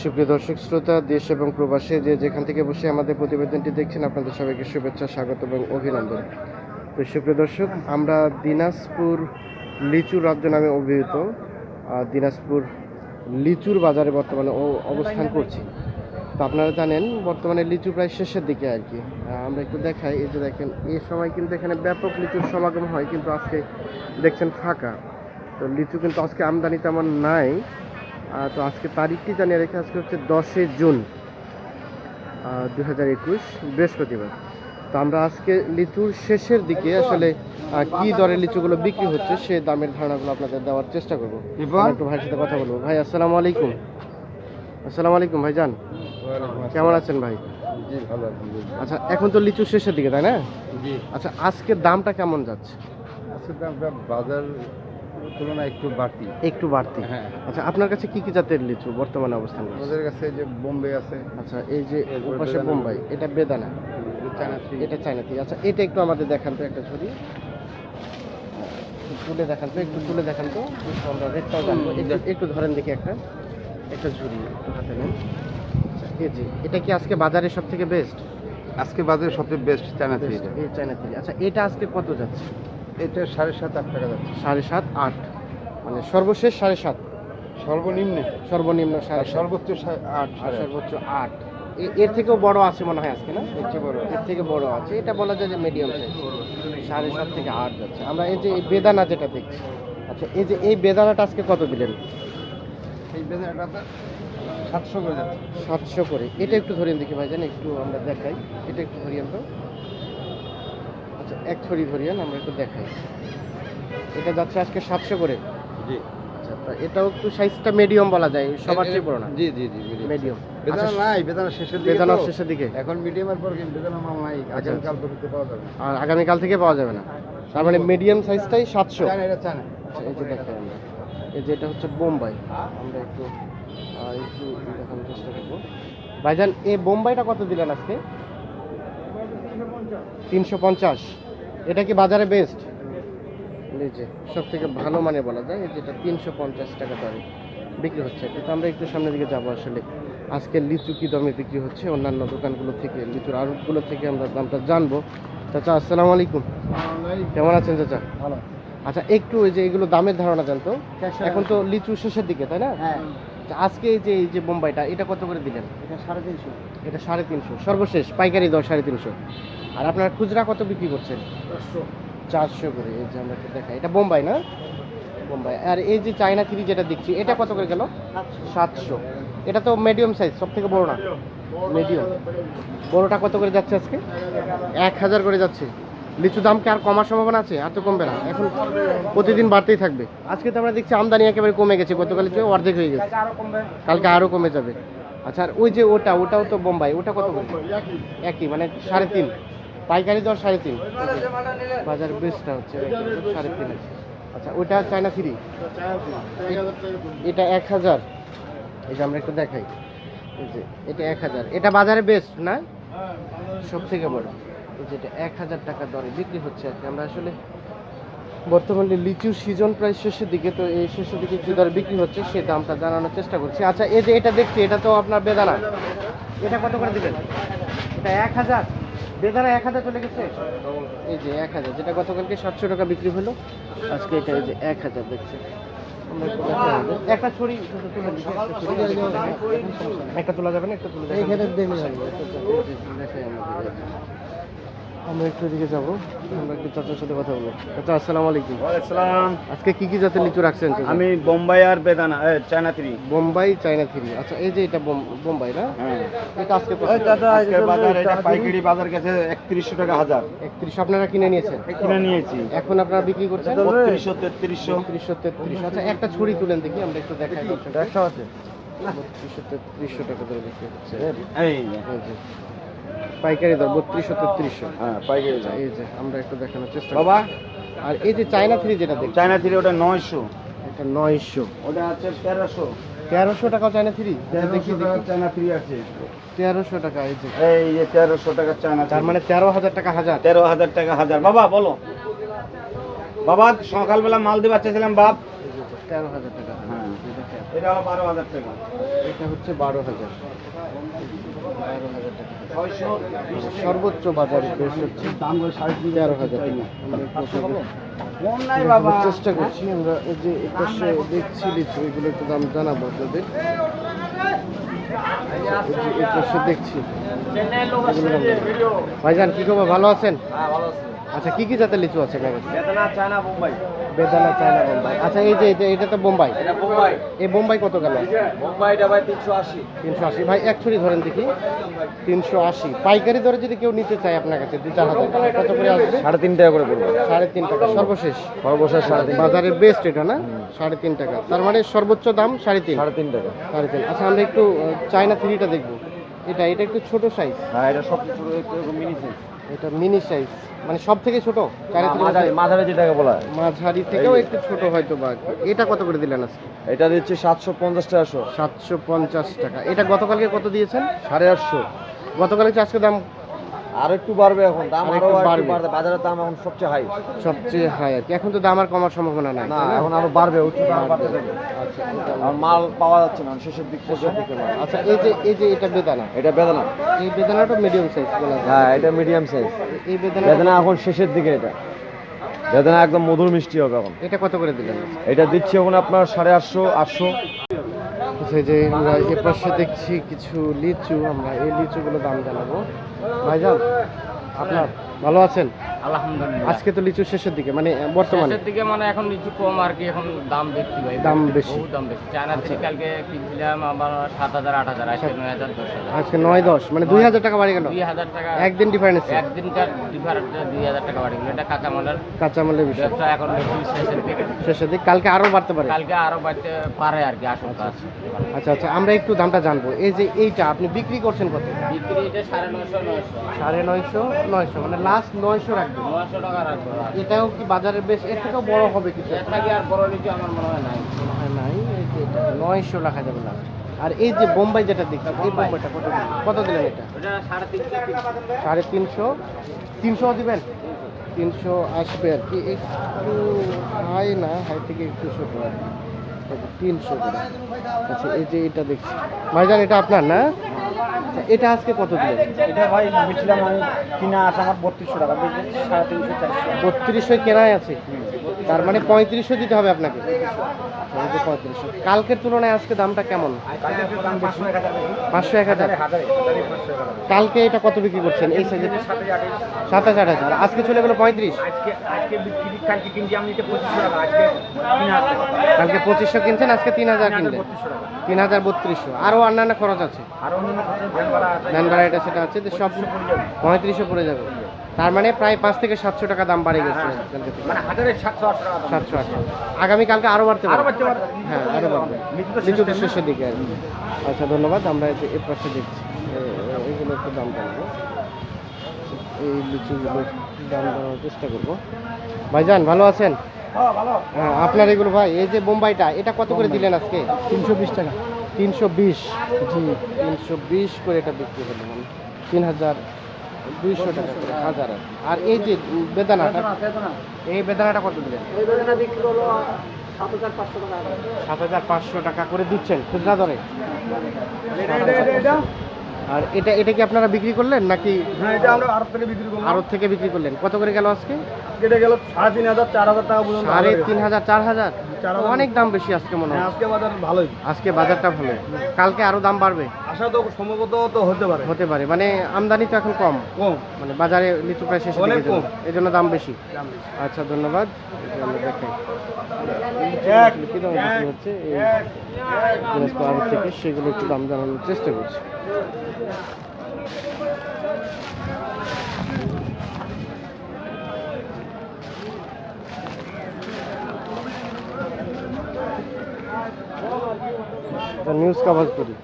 সুপ্রিয় দর্শক, শ্রোতা, দেশ এবং প্রবাসে, যে যেখান থেকে বসে আমাদের প্রতিবেদনটি দেখছেন, আপনাদের সবাইকে শুভেচ্ছা, স্বাগত এবং অভিনন্দন। তো সুপ্রিয় দর্শক, আমরা দিনাজপুর লিচু রাজ্য নামে অভিহিত দিনাজপুর লিচুর বাজারে বর্তমানে অবস্থান করছি। তো আপনারা জানেন, বর্তমানে লিচু প্রায় শেষের দিকে আর কি। আমরা একটু দেখাই, এই যে দেখেন, এই সময় কিন্তু এখানে ব্যাপক লিচুর সমাগম হয়, কিন্তু আজকে দেখছেন ফাঁকা। তো লিচু কিন্তু আজকে আমদানি তেমন নাই। তো আজকে তারিখটি জানিয়ে রেখে আজকে হচ্ছে দশই জুন দু হাজার একুশ বৃহস্পতিবার। তো আমরা আজকে লিচুর শেষের দিকে আসলে কি দরে লিচুগুলো বিক্রি হচ্ছে সে দামের ধারণাগুলো আপনাদের দেওয়ার চেষ্টা করব। একটু ভাইয়ের সাথে কথা বলব। ভাই আসসালামু আলাইকুম। আসসালামু আলাইকুম ভাইজান। কেমন আছেন ভাই? জি ভালো আলহামদুলিল্লাহ আচ্ছা এখন তো লিচু শেষের দিকে তাই না? আচ্ছা আজকে দামটা কেমন যাচ্ছে? আজকে দামটা বাজার তুলনায় একটু বাড়তি। একটু বাড়তি। হ্যাঁ। আচ্ছা আপনার কাছে কি কি জাতের লিচু বর্তমানে অবস্থান করছে? আমাদের কাছে যে বোম্বে আছে। আচ্ছা এই যে বেদানা। বোম্বাই এটা বেদানা? চায়না এটা আচ্ছা এটা একটু আমাদের দেখান তো একটা ছবি। তুলে দেখান তো একটু তুলে দেখান তো। আমরা রেটটাও জানব। একটু ধরেন দেখি একটা। একটা ঝুড়ি একটু হাতে নেন। আচ্ছা এই যে এটা কি আজকে বাজারে সব থেকে বেস্ট আজকে বাজারে সবচেয়ে বেস্ট চায়না থ্রি এই চায়না থেকে আচ্ছা এটা আজকে কত যাচ্ছে? এটা সাড়ে সাত আট টাকা যাচ্ছে। সাড়ে সাত আট। মানে সর্বশেষ সাড়ে সাত। সর্বনিম্নে। সর্বনিম্ন সাড়ে সর্বোচ্চ আট। সর্বোচ্চ আট। এর থেকেও বড় আছে মনে হয় আজকে না? এর চেয়ে বড় এর থেকে বড় আছে। এটা বলা যায় যে মিডিয়াম সাইজ সাড়ে সাত থেকে আট যাচ্ছে। আমরা এই যে এই বেদানা যেটা দেখছি আচ্ছা এই যে এই বেদানাটা আজকে কত দিলেন? এই বেজারটা সাতশো করে যাচ্ছে। সাতশো করে। এটা একটু ধরিয়ে দেখি ভাইজান একটু আমরা দেখাই। এটা একটু ধরিয়েন তো আচ্ছা এক ছড়ি ধরিয়েন আমরা একটু দেখাই। এটা যাচ্ছে আজকে সাতশো করে। জি। আচ্ছা এটাও একটু সাইজটা মিডিয়াম বলা যায় সবার চেয়ে বড় না জি জি জি মিডিয়াম বেদানা নাই বেদানা শেষের দিকে বেদানার শেষের দিকে। এখন মিডিয়ামের পর কিন্তু বেদানা মাল নাই আচ্ছা, আগামীকাল তো দিতে পাওয়া যাবে আর আগামীকাল থেকে পাওয়া যাবে না। তার মানে মিডিয়াম সাইজটাই সাতশো। এটা আচ্ছা এই যে দেখেন এই যে এটা হচ্ছে বোম্বাই। আমরা একটু একটু দেখানোর চেষ্টা করব। ভাইজান এই বোম্বাইটা কত দিলেন আজকে? তিনশো পঞ্চাশ। এটা কি বাজারে বেস্ট যে সব থেকে ভালো মানে বলা যায় যেটা তিনশো পঞ্চাশ টাকা দরে বিক্রি হচ্ছে। কিন্তু আমরা একটু সামনের দিকে যাব আসলে। আজকে লিচু কি দামে বিক্রি হচ্ছে? অন্যান্য দোকানগুলো থেকে লিচুর আড়তগুলো থেকে আমরা দামটা জানব। চাচা আসসালামু আলাইকুম। কেমন আছেন চাচা? ভালো। আচ্ছা একটু ওই যে এগুলো দামের ধারণা জানতো। এখন তো লিচু শেষের দিকে তাই না? হ্যাঁ। আচ্ছা, আজকে এই যে এই যে বোম্বাইটা এটা কত করে দিলেন? এটা সাড়ে তিনশো। এটা সাড়ে তিনশো। সর্বশেষ পাইকারি দর সাড়ে তিনশো। আর আপনার খুচরা কত বিক্রি করছেন? চারশো। করে এই যে আমরা দেখাই। এটা বোম্বাই না? বোম্বাই। আর এই যে চায়না থ্রি যেটা দেখছি এটা কত করে গেল? সাতশো। এটা তো মিডিয়াম সাইজ সব থেকে বড় না? মিডিয়াম বড়টা কত করে যাচ্ছে আজকে? এক হাজার করে যাচ্ছে। লিচু দাম কি আর কমার সম্ভাবনা আছে? আর তো কমবে না। এখন প্রতিদিন বাড়তেই থাকবে। আজকে তো আমরা দেখছি আমদানি একেবারে কমে গেছে। গতকালের চেয়ে অর্ধেক হয়ে গেছে। কালকে আরও কমে যাবে। আচ্ছা আর ওই যে ওটা ওটাও তো বোম্বাই। ওটা কত করে? একই মানে সাড়ে তিন। পাইকারি দর সাড়ে তিন। বাজার বেস্টটা হচ্ছে সাড়ে তিন। আচ্ছা ওটা চায়না থ্রি? এটা এক হাজার। এই যে আমরা একটু দেখাই। যে, এটা এক হাজার। এটা বাজারে বেস্ট না? সব থেকে বড়। এই যে এটা এক হাজার টাকা দরে বিক্রি হচ্ছে আর কি। আমরা আসলে বর্তমানে লিচুর সিজন প্রায় শেষের দিকে, তো এই শেষের দিকে যে দরে বিক্রি হচ্ছে, সে দামটা জানানোর চেষ্টা করছি। আচ্ছা এই যে এটা দেখছি, এটা তো আপনার বেদানা। এটা কত করে দিবেন? এটা এক হাজার? বেদানা এক হাজার চলে গেছে? এই যে এক হাজার যেটা গতকালকে সাতশো টাকা বিক্রি হলো আজকে এটা এই যে এক হাজার দেখছে। একটু ছড়ি একটা তুলে দিচ্ছি। একটা তোলা যাবে না একটা তুলে আমাদের। আমরা একটু এদিকে যাব। আমরা একটু চাচার সাথে কথা বলব। চাচা আসসালামু আলাইকুম। ওয়ালাইকুম আজকে কি কি জাতের লিচু রাখছেন আমি বোম্বাই আর বেদানা China three. Bombai China three. আচ্ছা এই যে এটা বোম- বোম্বাই না? হ্যাঁ। এটা আজকে কত? আজকের বাজার এটা পাইকারি বাজার গেছে একত্রিশশো টাকা হাজার। একত্রিশ আপনারা কিনে নিয়েছেন? কিনে নিয়েছি। এখন আপনারা বিক্রি করছেন? বত্রিশশো তেত্রিশশো। বত্রিশশো তেত্রিশ আচ্ছা একটা ছুরি তুলেন দেখি আমরা একটু দেখাই। দর্শক একশো আছে। বত্রিশশো তেত্রিশশো টাকা ধরে বিক্রি হচ্ছে। এই পাইকারি দর বত্রিশশো তেত্রিশশো। হ্যাঁ পাইকারি এই যে আমরা একটু দেখানোর চেষ্টা বাবা? আর এই যে চায়না থ্রি যেটা দেখছি চায়না থ্রি ওটা নয়শো। এটা নয়শো। ওটা আছে তেরোশো। তেরোশো টাকা চায়না থ্রি? দেখি দেখি। চায়না থ্রি আছে। তেরোশো টাকা এই যে। এই যে তেরোশো টাকা চায়না তার মানে তেরো হাজার টাকা হাজার। তেরো হাজার টাকা হাজার। বাবা বলো। বাবা সকালবেলা মাল দিবার চেয়েছিলাম বাপ। তেরো হাজার টাকা হ্যাঁ। এটা বারো হাজার টাকা। এটা হচ্ছে বারো হাজার। বারো হাজার সর্বোচ্চ বাজারে বেশ হচ্ছে দাম করে সাড়ে তেরো হাজার চেষ্টা করছি আমরা এই যে একশো দেখছি লিচু এগুলো একটু দাম জানাব আপনাদের। দেখছি। ভাইজান কি খবর? ভালো আছেন? হ্যাঁ ভালো আছে। আচ্ছা কি কি জাতের লিচু আছে আপনার কাছে বেতনা চায়না বোম্বাই। বেদানা চায়না বোম্বাই। আচ্ছা এই যে এটা এটা তো বোম্বাই। এটা বোম্বাই। এই বোম্বাই কত গেল? বোম্বাইটা ভাই তিনশো আশি। তিনশো আশি। ভাই এক ছড়ি ধরেন দেখি। তিনশো আশি। পাইকারি দরে যদি কেউ নিতে চায় আপনার কাছে দু চার হাজার টাকা। কত করে আসবে? সাড়ে তিন টাকা করে পড়বে। সাড়ে তিন টাকা। সর্বশেষ? সর্বশেষ সাড়ে তিন বাজারের বেস্ট এটা না? সাড়ে তিন টাকা। তার মানে সর্বোচ্চ দাম সাড়ে তিন। সাড়ে তিন টাকা। সাড়ে তিন। আচ্ছা আমরা একটু চায়না থ্রিটা দেখব। এটা এটা একটু ছোট সাইজ হ্যাঁ এটা সব ছোট একটু মিনি সাইজ এটা মিনি সাইজ মানে সব থেকে ছোট? মাঝারি যেটাকে বলা হয়। মাঝারি থেকেও একটু ছোট হয়তো বা। এটা কত করে দিলেন আজকে? এটা দিচ্ছে সাতশো পঞ্চাশ টাকা সাতশো পঞ্চাশ টাকা। এটা গতকালকে কত দিয়েছেন? সাড়ে আটশো। গতকালকে আজকে দাম আর একটু বাড়বে এখন দাম আরও বাড়বে। বাজারের দাম এখন সবচেয়ে হাই সবচেয়ে হাই আর কি। এখন তো দাম আর কমার সম্ভাবনা নাই। না? এখন আরও বাড়বে উচ্চ দাম বাড়তে থাকবে। আচ্ছা আর মাল পাওয়া যাচ্ছে না শেষের দিক শেষের দিকে আচ্ছা এই যে এই যে এটা বেদানা। এটা বেদনা। এই বেদানাটা মিডিয়াম সাইজ বলা যায়। হ্যাঁ এটা মিডিয়াম সাইজ এই বেদানা বেদনা এখন শেষের দিকে এটা। বেদনা একদম মধুর মিষ্টি হবে এখন। এটা কত করে দিলেন? এটা দিচ্ছি এখন আপনার সাড়ে আটশো আটশো। এই যে এ পাশে দেখছি কিছু লিচু, আমরা এই লিচুগুলো দাম জানাব। ভাইজান, আপনার ভালো আছেন? আলহামদুলিল্লাহ। আজকে তো লিচু শেষের দিকে মানে বর্তমানে? শেষের দিকে মানে এখন নিচু কম আর কি এখন দাম দেখতে ভাই। দাম বেশি। বহু দাম বেশি। চায়না থেকে কালকে কিনছিলাম আবার সাত হাজার আট হাজার আজকে নয় হাজার দশ হাজার। আজকে নয় দশ মানে দুই হাজার টাকা বাড়ি গেল। দুই হাজার টাকা একদিন ডিফারেন্স একদিনকার ডিফারেন্ট দুই হাজার টাকা বাড়ি গেল। এটা কাঁচামালের কাঁচামালের বিষয়। ব্যবসা এখন বেশি শেষের দিকে। শেষের দিকে। কালকে আরও বাড়তে পারে। কালকে আরও বাড়তে পারে আর কি আশঙ্কা আছে। আচ্ছা আচ্ছা আমরা একটু দামটা জানব। এই যে এইটা আপনি বিক্রি করছেন কত? বিক্রি এটা সাড়ে নয়শো নয়শো। সাড়ে নয়শো নয়শো মানে লাস্ট নয়শো রাখবেন। নয়শো টাকা রাখব এটাও কি বাজারে বেশ এর থেকেও বড় হবে কিছু? এর থেকে আর বড় নিচু আমার মনে হয় নাই। মনে হয় নয়শো রাখা যাবে না। আর এই যে বোম্বাই যেটা দেখছি এই বোম্বাইটা কত? কত দিলেন এটা? সাড়ে তিনশো। তিনশো? দিবেন? তিনশো আসবে আর কি। একটু হাই না হাই থেকে একটু ছোটো আর কি। তিনশো আচ্ছা এই যে এটা দেখছি। ভাইজান এটা আপনার না? আচ্ছা, এটা আজকে কত দিলেন? এটা ভাই বেছিলাম আমি কিনা আছে আমার বত্রিশশো টাকা সাড়ে তিনশো চারশো। বত্রিশশো কেনাই আছে? তার মানে পঁয়ত্রিশশো দিতে হবে আপনাকে। পঁয়ত্রিশশো কালকের তুলনায় আজকে দামটা কেমন? পাঁচশো এক হাজার। কালকে এটা কত বিক্রি করছেন? এই সাইজে সাতাশ আট হাজার। আজকে চলে গেলো পঁয়ত্রিশ। কালকে পঁচিশশো কিনছেন আজকে তিন হাজার কিনলেন। তিন হাজার বত্রিশশো। আরও অন্যান্য খরচ আছে। ভ্যান ভাড়া এটা সেটা আছে সব পঁয়ত্রিশশো পড়ে যাবে। তার মানে প্রায় পাঁচ থেকে সাতশো টাকা দাম বাড়ে গেছে কালকে থেকে। মানে সাতশো আটশো আগামীকালকে আরও বাড়তে পারে। আরও বাড়তে পারে। হ্যাঁ আরও বাড়বে। লিচু তো শেষের দিকে আর কি। আচ্ছা ধন্যবাদ। আমরা এই পাশে দেখছি। এ- এ- এগুলো একটু দাম জানব। এই লিচুগুলো দাম জানার চেষ্টা করব। ভাইজান ভালো আছেন? হ্যাঁ হ্যাঁ আপনার এগুলো ভাই এই যে বোম্বাইটা এটা কত করে দিলেন আজকে? তিনশো বিশ টাকা। তিনশো বিশ। জি। তিনশো বিশ করে এটা বিক্রি করলাম তিন হাজার দুইশো টাকা করে হাজার আর এই যে বেদানাটা এই বেদানাটা কত দিলেন? এই বেদনা বিক্রি হলো সাত হাজার পাঁচশো টাকা। সাত হাজার পাঁচশো টাকা করে দিচ্ছেন খুচরা দরে? আর এটা এটা কি আপনারা বিক্রি করলেন নাকি হ্যাঁ এটা আমরা আরব থেকে বিক্রি করলাম। আড়ত থেকে বিক্রি করলেন। কত করে গেল আজকে? কেটে গেল সাড়ে তিন হাজার চার হাজার টাকা পর্যন্ত সাড়ে তিন হাজার চার হাজার? অনেক দাম বেশি আজকে মনে হ্যাঁ, হয় আজকে বাজার ভালোই। আজকে বাজারটা ভালো। কালকে আরও দাম বাড়বে? আশা তো সম্ভবত তো হতে পারে। হতে পারে। মানে আমদানি তো এখন কম। কম। মানে বাজারে লিচু প্রায় শেষের অনেক কম। এই জন্য দাম বেশি। আচ্ছা ধন্যবাদ। আমরা দেখাই। হচ্ছে থেকে সেগুলো একটু দাম জানানোর চেষ্টা করছি। নিউজ কাভার করি।